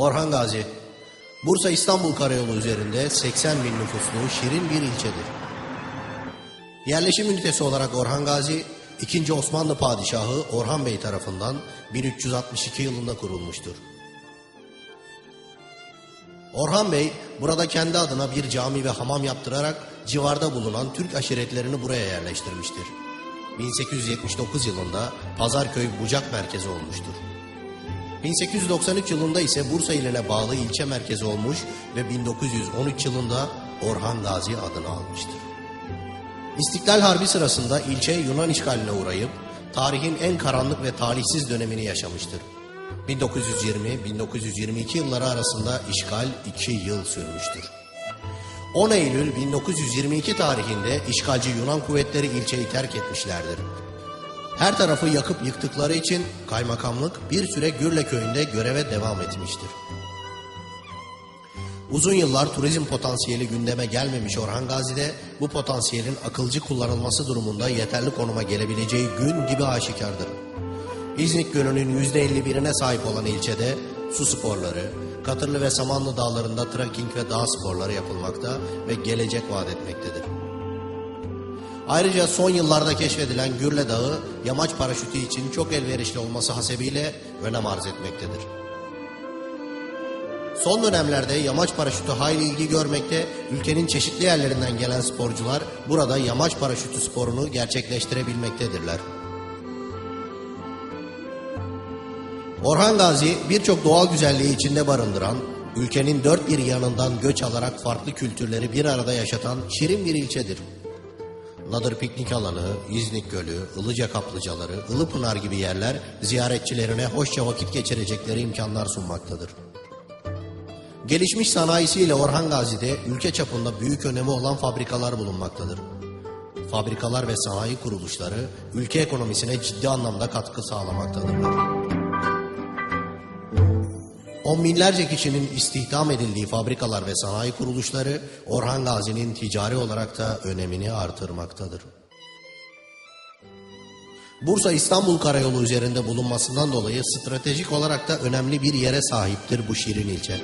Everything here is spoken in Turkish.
Orhan Gazi, Bursa İstanbul Karayolu üzerinde 80 bin nüfuslu şirin bir ilçedir. Yerleşim ünitesi olarak Orhan Gazi, 2. Osmanlı Padişahı Orhan Bey tarafından 1362 yılında kurulmuştur. Orhan Bey burada kendi adına bir cami ve hamam yaptırarak civarda bulunan Türk aşiretlerini buraya yerleştirmiştir. 1879 yılında Pazarköy Bucak merkezi olmuştur. 1893 yılında ise Bursa iline bağlı ilçe merkezi olmuş ve 1913 yılında Orhan Gazi adını almıştır. İstiklal Harbi sırasında ilçe Yunan işgaline uğrayıp tarihin en karanlık ve talihsiz dönemini yaşamıştır. 1920-1922 yılları arasında işgal 2 yıl sürmüştür. 10 Eylül 1922 tarihinde işgalci Yunan kuvvetleri ilçeyi terk etmişlerdir. Her tarafı yakıp yıktıkları için kaymakamlık bir süre Gürle köyünde göreve devam etmiştir. Uzun yıllar turizm potansiyeli gündeme gelmemiş Orhan Gazi'de bu potansiyelin akılcı kullanılması durumunda yeterli konuma gelebileceği gün gibi aşikardır. İznik Gölü'nün %51'ine sahip olan ilçede su sporları, Katırlı ve Samanlı dağlarında trekking ve dağ sporları yapılmakta ve gelecek vaat etmektedir. Ayrıca son yıllarda keşfedilen Gürle Dağı yamaç paraşütü için çok elverişli olması hasebiyle önem arz etmektedir. Son dönemlerde yamaç paraşütü hayli ilgi görmekte, ülkenin çeşitli yerlerinden gelen sporcular burada yamaç paraşütü sporunu gerçekleştirebilmektedirler. Orhan Gazi birçok doğal güzelliği içinde barındıran, ülkenin dört bir yanından göç alarak farklı kültürleri bir arada yaşatan şirin bir ilçedir. Nadır Piknik Alanı, İznik Gölü, Ilıca Kaplıcaları, Ilıpınar gibi yerler ziyaretçilerine hoşça vakit geçirecekleri imkanlar sunmaktadır. Gelişmiş sanayisiyle Orhan Gazi'de ülke çapında büyük önemi olan fabrikalar bulunmaktadır. Fabrikalar ve sanayi kuruluşları ülke ekonomisine ciddi anlamda katkı sağlamaktadırlar. On binlerce kişinin istihdam edildiği fabrikalar ve sanayi kuruluşları Orhan Gazi'nin ticari olarak da önemini artırmaktadır. Bursa İstanbul Karayolu üzerinde bulunmasından dolayı stratejik olarak da önemli bir yere sahiptir bu şirin ilçe.